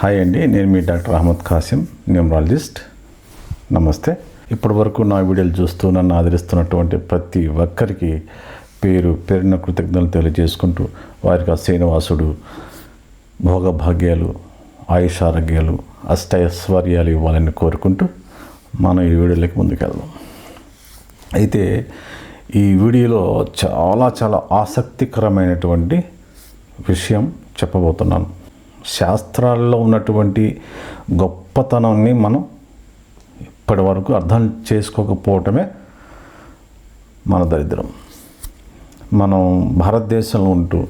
Hi అండి నేను మీ డాక్టర్ అహ్మద్ ఖాసిం న్యూమరాలజిస్ట్. నమస్తే. ఇప్పటి వరకు నా వీడియోలు చూస్తూ నన్ను ఆదరిస్తున్నటువంటి ప్రతి ఒక్కరికి పేరు పేరున కృతజ్ఞతలు తెలియజేసుకుంటూ వారికి ఆ శ్రీనివాసుడు భోగభాగ్యాలు ఆయుషారోగ్యాలు అష్టైశ్వర్యాలు ఇవ్వాలని కోరుకుంటూ మనం ఈ వీడియోలోకి ముందుకెళ్దాం. అయితే ఈ వీడియోలో చాలా చాలా ఆసక్తికరమైనటువంటి విషయం చెప్పబోతున్నాను. శాస్త్రాల్లో ఉన్నటువంటి గొప్పతనాన్ని మనం ఇప్పటి వరకు అర్థం చేసుకోకపోవటమే మన దరిద్రం. మనం భారతదేశంలో ఉంటూ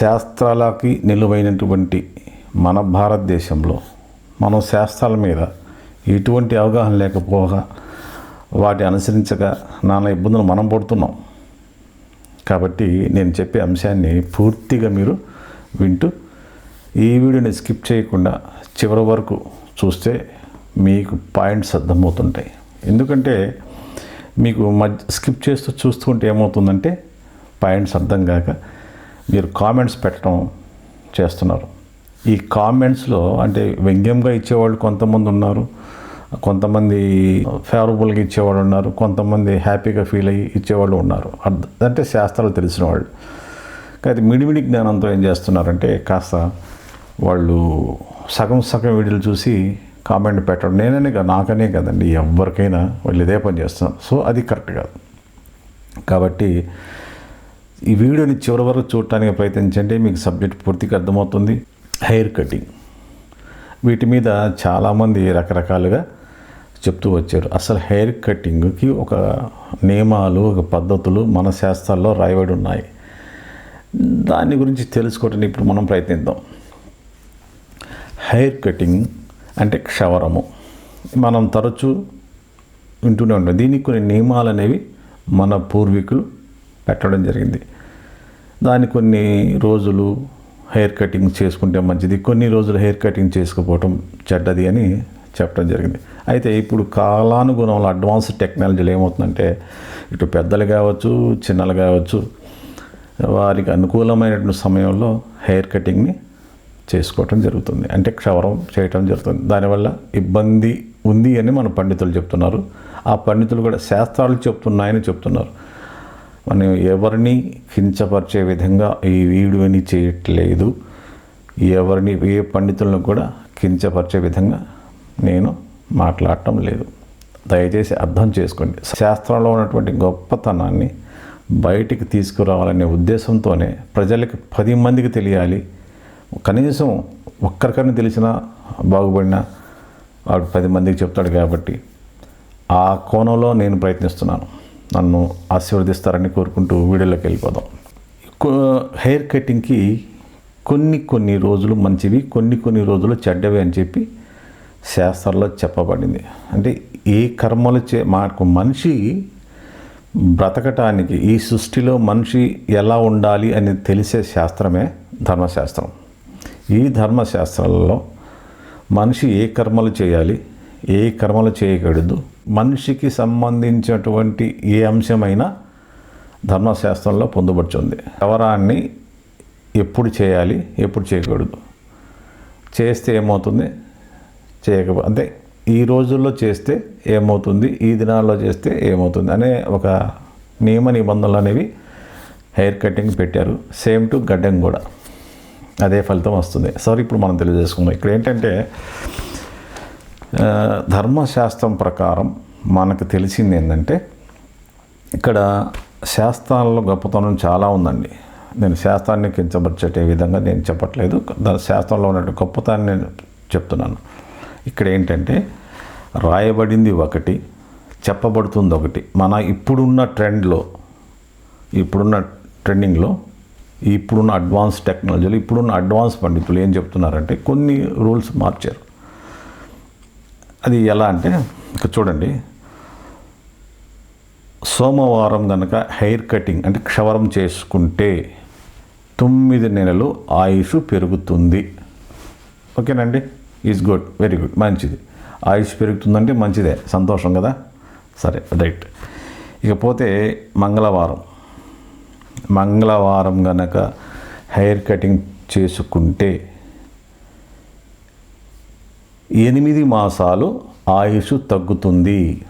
శాస్త్రాలకి నిలువైనటువంటి మన భారతదేశంలో మనం శాస్త్రాల మీద ఎటువంటి అవగాహన లేకపోగా వాటి అనుసరించగా నానా ఇబ్బందులు మనం పడుతున్నాం. కాబట్టి నేను చెప్పే అంశాన్ని పూర్తిగా మీరు వింటూ ఈ వీడియోని స్కిప్ చేయకుండా చివరి వరకు చూస్తే మీకు పాయింట్స్ అర్థమవుతుంటాయి. ఎందుకంటే మీకు మధ్య స్కిప్ చేస్తూ చూస్తూ ఉంటే ఏమవుతుందంటే పాయింట్స్ అర్థం కాక మీరు కామెంట్స్ పెట్టడం చేస్తున్నారు. ఈ కామెంట్స్లో అంటే వ్యంగ్యంగా ఇచ్చేవాళ్ళు కొంతమంది ఉన్నారు కొంతమంది ఫేవరబుల్గా ఇచ్చేవాళ్ళు ఉన్నారు కొంతమంది హ్యాపీగా ఫీల్ అయ్యి ఇచ్చేవాళ్ళు ఉన్నారు. అంటే శాస్త్రాలు తెలిసిన వాళ్ళు. కానీ మిడిమిడి జ్ఞానంతో ఏం చేస్తున్నారంటే కాస్త వాళ్ళు సగం సగం వీడియోలు చూసి కామెంట్ పెట్టడం నేననే కాదు నాకనే కదండి ఎవరికైనా వాళ్ళు ఇదే పని చేస్తున్నారు. సో అది కరెక్ట్ కాదు. కాబట్టి ఈ వీడియోని చివరి వరకు చూడటానికి ప్రయత్నించండి మీకు సబ్జెక్ట్ పూర్తిగా అర్థమవుతుంది. Hair cutting. వీటి మీద చాలామంది రకరకాలుగా చెప్తూ వచ్చారు. అసలు హెయిర్ కటింగ్కి ఒక నియమాలు ఒక పద్ధతులు మన శాస్త్రాల్లో రాయబడి ఉన్నాయి. దాని గురించి తెలుసుకోవటానికి ఇప్పుడు మనం ప్రయత్నిద్దాం. హెయిర్ కటింగ్ అంటే క్షవరము. మనం తరచూ వింటూనే ఉంటాం. దీనికి కొన్ని నియమాలు అనేవి మన పూర్వీకులు పెట్టడం జరిగింది. దాని కొన్ని రోజులు హెయిర్ కటింగ్ చేసుకుంటే మంచిది. కొన్ని రోజులు హెయిర్ కటింగ్ చేసుకోవటం చెడ్డది అని చెప్పడం జరిగింది. అయితే ఇప్పుడు కాలానుగుణంలో అడ్వాన్స్ టెక్నాలజీలు ఏమవుతుందంటే ఇటు పెద్దలు కావచ్చు చిన్నలు కావచ్చు వారికి అనుకూలమైనటువంటి సమయంలో హెయిర్ కటింగ్ని చేసుకోవటం జరుగుతుంది. అంటే క్షవరం చేయటం జరుగుతుంది. దానివల్ల ఇబ్బంది ఉంది అని మన పండితులు చెప్తున్నారు. ఆ పండితులు కూడా శాస్త్రాలు చెప్తున్నాయని చెప్తున్నారు. మనం ఎవరిని కించపరిచే విధంగా ఈ వీడియోని చేయట్లేదు. ఎవరిని ఏ పండితులను కూడా కించపరిచే విధంగా నేను మాట్లాడటం లేదు. దయచేసి అర్థం చేసుకోండి. శాస్త్రంలో ఉన్నటువంటి గొప్పతనాన్ని బయటికి తీసుకురావాలనే ఉద్దేశంతోనే ప్రజలకు పది మందికి తెలియాలి. కనీసం ఒక్కరికన్నా తెలిసినా బాగుపడినా వాడు పది మందికి చెప్తాడు కాబట్టి ఆ కోణంలో నేను ప్రయత్నిస్తున్నాను. నన్ను ఆశీర్వదిస్తారని కోరుకుంటూ వీడియోలోకి వెళ్ళిపోదాం. హెయిర్ కటింగ్కి కొన్ని కొన్ని రోజులు మంచివి కొన్ని కొన్ని రోజులు చెడ్డవి అని చెప్పి శాస్త్రాల్లో చెప్పబడింది. అంటే ఏ కర్మలు చే మాకు మనిషి బ్రతకటానికి ఈ సృష్టిలో మనిషి ఎలా ఉండాలి అని తెలిసే శాస్త్రమే ధర్మశాస్త్రం. ఈ ధర్మశాస్త్రాలలో మనిషి ఏ కర్మలు చేయాలి ఏ కర్మలు చేయకూడదు మనిషికి సంబంధించినటువంటి ఏ అంశమైనా ధర్మశాస్త్రంలో పొందుపరుచుంది కవరాన్ని ఎప్పుడు చేయాలి ఎప్పుడు చేయకూడదు. చేస్తే ఏమవుతుంది? చేయక అంటే ఈ రోజుల్లో చేస్తే ఏమవుతుంది? ఈ దినాల్లో చేస్తే ఏమవుతుంది? అనే ఒక నియమ నిబంధనలు అనేవి హెయిర్ కటింగ్ పెట్టారు. సేమ్ టు గడ్డం కూడా. అదే ఫలితం వస్తుంది. సార్ ఇప్పుడు మనం తెలియజేసుకుందాం. ఇక్కడ ఏంటంటే ధర్మశాస్త్రం ప్రకారం మనకు తెలిసింది ఏంటంటే ఇక్కడ శాస్త్రాల్లో గొప్పతనం చాలా ఉందండి. నేను శాస్త్రాన్ని కించపరిచేటే విధంగా నేను చెప్పట్లేదు. శాస్త్రంలో ఉన్నట్టు గొప్పతనాన్ని నేను చెప్తున్నాను. ఇక్కడ ఏంటంటే రాయబడింది ఒకటి చెప్పబడుతుంది ఒకటి. మన ఇప్పుడున్న ట్రెండ్లో ఇప్పుడున్న ట్రెండింగ్లో ఇప్పుడున్న అడ్వాన్స్ టెక్నాలజీలు ఇప్పుడున్న అడ్వాన్స్ పండితులు ఏం చెప్తున్నారంటే కొన్ని రూల్స్ మార్చారు. అది ఎలా అంటే ఇక చూడండి. సోమవారం కనుక హెయిర్ కటింగ్ అంటే క్షవరం చేసుకుంటే తొమ్మిది నెలలు ఆయుష్ పెరుగుతుంది. ఓకేనండి? ఈజ్ గుడ్ వెరీ గుడ్ మంచిది. ఆయుష్ పెరుగుతుందంటే మంచిదే. సంతోషం కదా? సరే రైట్. ఇకపోతే మంగళవారం. మంగళవారం గనక హెయిర్ కటింగ్ చేసుకుంటే ఎనిమిది మాసాలు ఆయుష్ తగ్గుతుంది.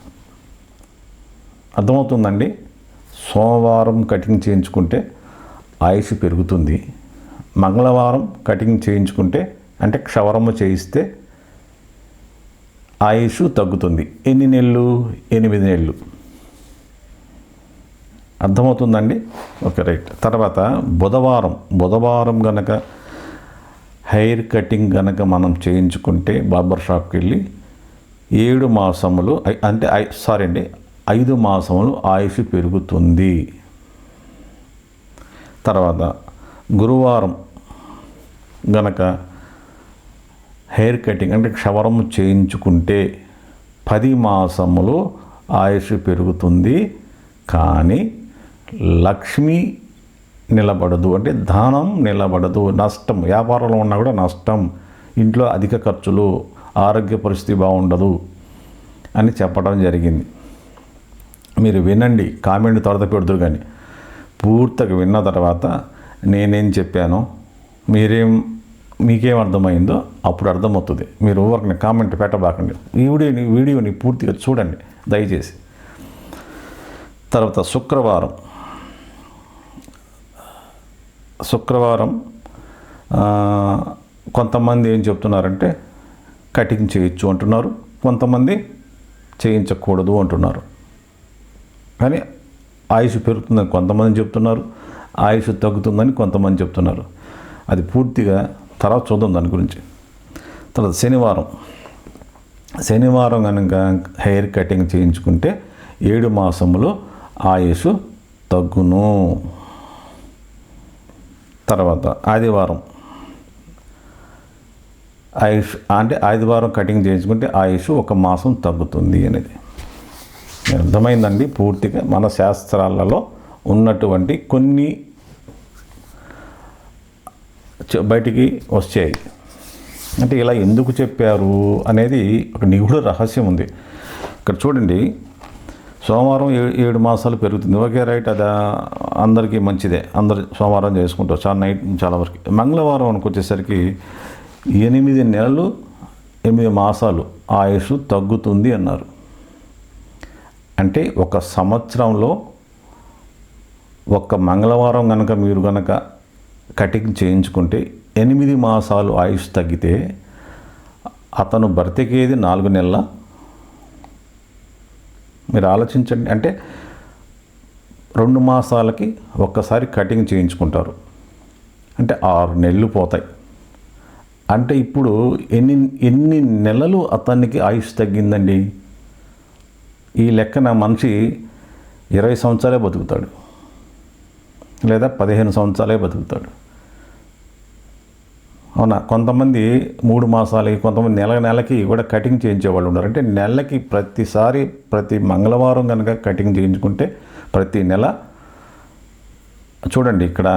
అర్థమవుతుందండి? సోమవారం కటింగ్ చేయించుకుంటే ఆయుష్ పెరుగుతుంది. మంగళవారం కటింగ్ చేయించుకుంటే అంటే క్షవరము చేయిస్తే ఆయుష్ తగ్గుతుంది. ఎన్ని నెలలు? ఎనిమిది నెలలు. అర్థమవుతుందండి? ఓకే రైట్ తర్వాత బుధవారం బుధవారం గనక హెయిర్ కటింగ్ గనక మనం చేయించుకుంటే బార్బర్ షాప్కి వెళ్ళి ఏడు మాసములు అంటే ఐ సారీ అండి ఐదు మాసములు ఆయుష్ పెరుగుతుంది. తర్వాత గురువారం గనక హెయిర్ కటింగ్ అంటే క్షవరం చేయించుకుంటే పది మాసములు ఆయుష్ పెరుగుతుంది. కానీ లక్ష్మి నిలబడదు. అంటే ధనం నిలబడదు. నష్టం. వ్యాపారంలో ఉన్నా కూడా నష్టం. ఇంట్లో అధిక ఖర్చులు ఆరోగ్య పరిస్థితి బాగుండదు అని చెప్పడం జరిగింది. మీరు వినండి. కామెంట్ త్వరత పెడుతురు కానీ. పూర్తిగా విన్న తర్వాత నేనేం చెప్పానో? మీరేం మీకేం అర్థమైందో అప్పుడు అర్థమవుతుంది. మీరు ఊరికి కామెంట్ పెట్టబాకండి. ఈ వీడియోని వీడియోని పూర్తిగా చూడండి. దయచేసి. తర్వాత శుక్రవారం. శుక్రవారం కొంతమంది ఏం చెప్తున్నారంటే కటింగ్ చేయొచ్చు అంటున్నారు. కొంతమంది చేయించకూడదు అంటున్నారు. కానీ ఆయుష్ పెరుగుతుందని కొంతమంది చెప్తున్నారు. ఆయుష్ తగ్గుతుందని కొంతమంది చెప్తున్నారు. అది పూర్తిగా తర్వాత చూద్దాం దాని గురించి. తర్వాత శనివారం. శనివారం కనుక హెయిర్ కటింగ్ చేయించుకుంటే ఏడు మాసంలో ఆయుష్ తగ్గును. తర్వాత ఆదివారం. ఆయుష్ అంటే ఆదివారం కటింగ్ చేయించుకుంటే ఆయుష్ ఒక మాసం తగ్గుతుంది అనేది. అర్థమైందండి? పూర్తిగా మన శాస్త్రాలలో ఉన్నటువంటి కొన్ని బయటికి వచ్చాయి. అంటే ఇలా ఎందుకు చెప్పారు అనేది ఒక నిగూఢ రహస్యం ఉంది. ఇక్కడ చూడండి. సోమవారం ఏ- ఏడు మాసాలు పెరుగుతుంది. Okay right. అది అందరికీ మంచిదే. అందరు సోమవారం చేసుకుంటారు. చాలా నైట్ చాలా వరకు. మంగళవారం అనుకొచ్చేసరికి ఎనిమిది నెలలు ఎనిమిది మాసాలు ఆయుష్ తగ్గుతుంది అన్నారు. అంటే ఒక సంవత్సరంలో ఒక్క మంగళవారం కనుక మీరు కనుక కటింగ్ చేయించుకుంటే ఎనిమిది మాసాలు ఆయుష్ తగ్గితే అతను బ్రతికేది నాలుగు నెలల? మీరు ఆలోచించండి. అంటే రెండు మాసాలకి ఒక్కసారి కటింగ్ చేయించుకుంటారు. అంటే ఆరు నెలలు పోతాయి. అంటే ఇప్పుడు ఎన్ని ఎన్ని నెలలు అతనికి ఆయుష్ తగ్గిందండి? ఈ లెక్కన మనిషి ఇరవై సంవత్సరాలే బతుకుతాడు. లేదా పదిహేను సంవత్సరాలే బతుకుతాడు. అవునా? కొంతమంది మూడు మాసాలకి కొంతమంది నెల నెలకి కూడా కటింగ్ చేయించే వాళ్ళు ఉన్నారు. అంటే నెలకి ప్రతిసారి ప్రతి మంగళవారం కనుక కటింగ్ చేయించుకుంటే ప్రతి నెల చూడండి ఇక్కడ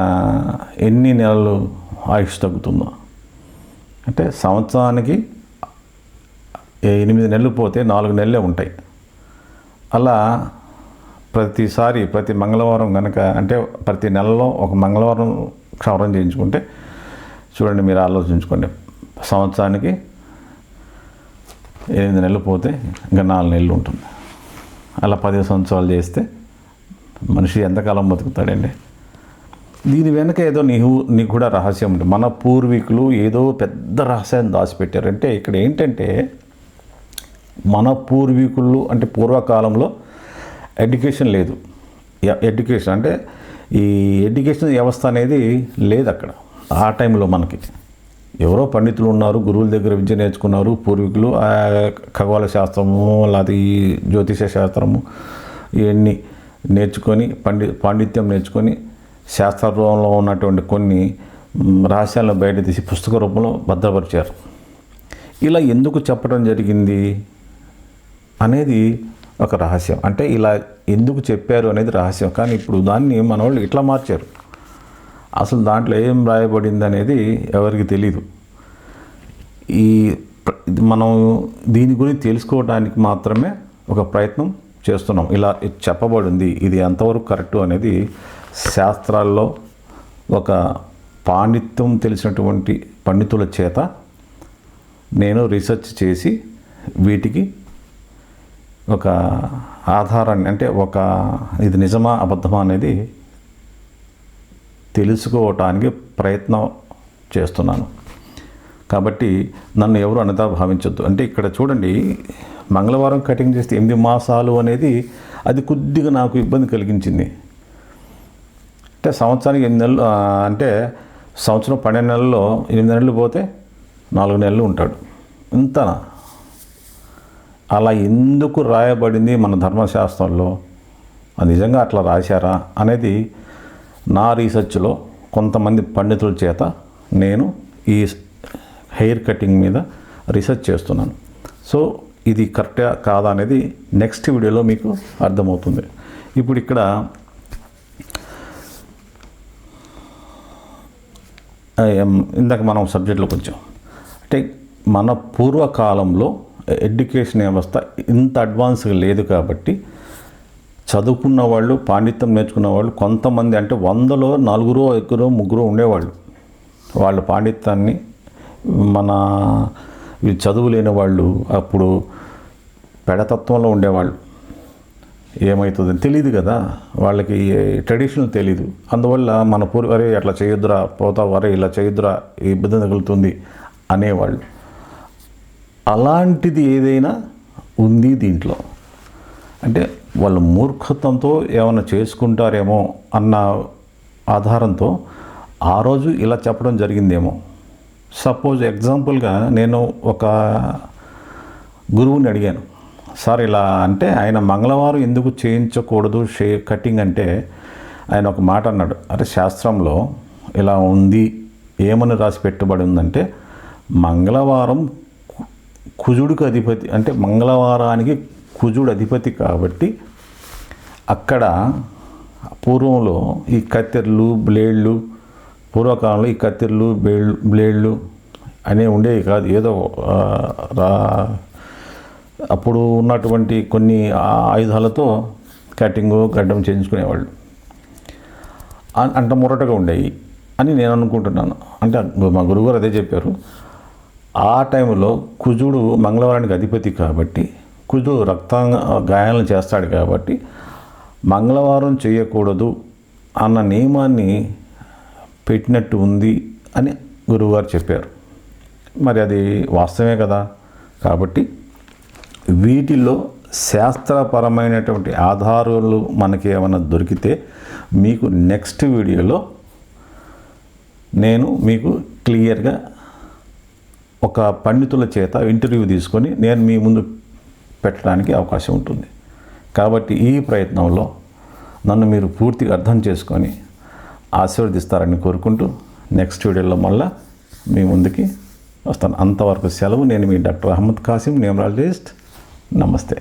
ఎన్ని నెలలు ఆయుష్ తగ్గుతుందో. అంటే సంవత్సరానికి ఎనిమిది నెలలు పోతే నాలుగు నెలలే ఉంటాయి. అలా ప్రతిసారి ప్రతి మంగళవారం కనుక అంటే ప్రతి నెలలో ఒక మంగళవారం క్షవరం చేయించుకుంటే చూడండి మీరు ఆలోచించుకోండి. సంవత్సరానికి ఎనిమిది నెలలు పోతే ఇంకా నాలుగు నెలలు ఉంటుంది. అలా పది సంవత్సరాలు చేస్తే మనిషి ఎంతకాలం బతుకుతాడండి? దీని వెనక ఏదో నీకు నీకు కూడా రహస్యం ఉంటుంది మన పూర్వీకులు ఏదో పెద్ద రహస్యాన్ని దాచిపెట్టారంటే ఇక్కడ ఏంటంటే మన పూర్వీకులు అంటే పూర్వకాలంలో ఎడ్యుకేషన్ లేదు. ఎడ్యుకేషన్ అంటే ఈ ఎడ్యుకేషన్ వ్యవస్థ అనేది లేదు అక్కడ. ఆ టైంలో మనకి ఎవరో పండితులు ఉన్నారు గురువుల దగ్గర విద్య నేర్చుకున్నారు పూర్వీకులు ఖగోళ శాస్త్రము లేదా ఈ జ్యోతిష శాస్త్రము ఇవన్నీ నేర్చుకొని పండి పాండిత్యం నేర్చుకొని శాస్త్ర రూపంలో ఉన్నటువంటి కొన్ని రహస్యాలను బయట తీసి పుస్తక రూపంలో భద్రపరిచారు. ఇలా ఎందుకు చెప్పడం జరిగింది అనేది ఒక రహస్యం. అంటే ఇలా ఎందుకు చెప్పారు అనేది రహస్యం. కానీ ఇప్పుడు దాన్ని మన వాళ్ళు ఇట్లా మార్చారు. అసలు దాంట్లో ఏం రాయబడింది అనేది ఎవరికి తెలీదు. ఈ మనం దీని గురించి తెలుసుకోవడానికి మాత్రమే ఒక ప్రయత్నం చేస్తున్నాం. ఇలా చెప్పబడింది ఇది ఎంతవరకు కరెక్టు అనేది శాస్త్రాల్లో ఒక పాండిత్యం తెలిసినటువంటి పండితుల చేత నేను రీసెర్చ్ చేసి వీటికి ఒక ఆధారాన్ని అంటే ఒక ఇది నిజమా అబద్ధమా అనేది తెలుసుకోవటానికి ప్రయత్నం చేస్తున్నాను. కాబట్టి నన్ను ఎవరు అన్నదా భావించొద్దు. అంటే ఇక్కడ చూడండి మంగళవారం కటింగ్ చేస్తే ఎనిమిది మాసాలు అనేది అది కొద్దిగా నాకు ఇబ్బంది కలిగించింది. అంటే సంవత్సరానికి ఎనిమిది నెలలు అంటే సంవత్సరం పన్నెండు నెలల్లో ఎనిమిది నెలలు పోతే నాలుగు నెలలు ఉంటాడు. ఇంతనా? అలా ఎందుకు రాయబడింది మన ధర్మశాస్త్రంలో? అది నిజంగా అట్లా రాశారా? అనేది నా రీసెర్చ్లో కొంతమంది పండితుల చేత నేను ఈ హెయిర్ కటింగ్ మీద రీసెర్చ్ చేస్తున్నాను. సో ఇది కరెక్టా కాదా అనేది నెక్స్ట్ వీడియోలో మీకు అర్థమవుతుంది. ఇప్పుడు ఇక్కడ ఇందాక మనం సబ్జెక్ట్లో కొంచెం అంటే మన పూర్వకాలంలో ఎడ్యుకేషన్ వ్యవస్థ ఇంత అడ్వాన్స్గా లేదు కాబట్టి చదువుకున్న వాళ్ళు పాండిత్యం నేర్చుకున్న వాళ్ళు కొంతమంది అంటే వందలో నలుగురో ఇద్దరు ముగ్గురో ఉండేవాళ్ళు. వాళ్ళ పాండిత్యాన్ని మన చదువు లేని వాళ్ళు అప్పుడు పెడతత్వంలో ఉండేవాళ్ళు. ఏమవుతుందని తెలియదు కదా. వాళ్ళకి ట్రెడిషనల్ తెలియదు అందువల్ల మన పూర్వ అరే అట్లా చేయొద్దురా పోతా వరే ఇలా చేయొద్దురా ఇబ్బంది తగులుతుంది అనేవాళ్ళు. అలాంటిది ఏదైనా ఉంది దీంట్లో. అంటే వాళ్ళు మూర్ఖత్వంతో ఏమైనా చేసుకుంటారేమో అన్న ఆధారంతో ఆ రోజు ఇలా చెప్పడం జరిగిందేమో. సపోజ్ ఎగ్జాంపుల్గా నేను ఒక గురువుని అడిగాను. సార్ ఇలా అంటే ఆయన మంగళవారం ఎందుకు చేయించకూడదు? షే కటింగ్ అంటే ఆయన ఒక మాట అన్నాడు. అరే శాస్త్రంలో ఇలా ఉంది. ఏమని రాసి పెట్టుబడి ఉందంటే మంగళవారం కుజుడికి అధిపతి అంటే మంగళవారానికి కుజుడు అధిపతి కాబట్టి అక్కడ పూర్వంలో ఈ కత్తెర్లు బ్లేడ్లు పూర్వకాలంలో ఈ కత్తెర్లు బ్లేడ్ బ్లేడ్లు అనే ఉండేవి కాదు. ఏదో రా అప్పుడు ఉన్నటువంటి కొన్ని ఆయుధాలతో కటింగు గడ్డం చేయించుకునేవాళ్ళు. అ- అంత మురటగా ఉండేవి అని నేను అనుకుంటున్నాను. అంటే మా గురువుగారు అదే చెప్పారు. ఆ టైంలో కుజుడు మంగళవారానికి అధిపతి కాబట్టి కుదు రక్త గాయాలను చేస్తాడు కాబట్టి మంగళవారం చేయకూడదు అన్న నియమాన్ని పెట్టినట్టు ఉంది అని గురువుగారు చెప్పారు. మరి అది వాస్తవమే కదా? కాబట్టి వీటిలో శాస్త్రపరమైనటువంటి ఆధారాలు మనకి ఏమైనా దొరికితే మీకు నెక్స్ట్ వీడియోలో నేను మీకు క్లియర్గా ఒక పండితుల చేత ఇంటర్వ్యూ తీసుకొని నేను మీ ముందు పెట్టడానికి అవకాశం ఉంటుంది. కాబట్టి ఈ ప్రయత్నంలో నన్ను మీరు పూర్తిగా అర్థం చేసుకొని ఆశీర్వదిస్తారని కోరుకుంటూ నెక్స్ట్ వీడియోలో మళ్ళా మీ ముందుకి వస్తాను. అంతవరకు సెలవు. నేను మీ డాక్టర్ అహ్మద్ కాసిం న్యూమరాలజిస్ట్ నమస్తే.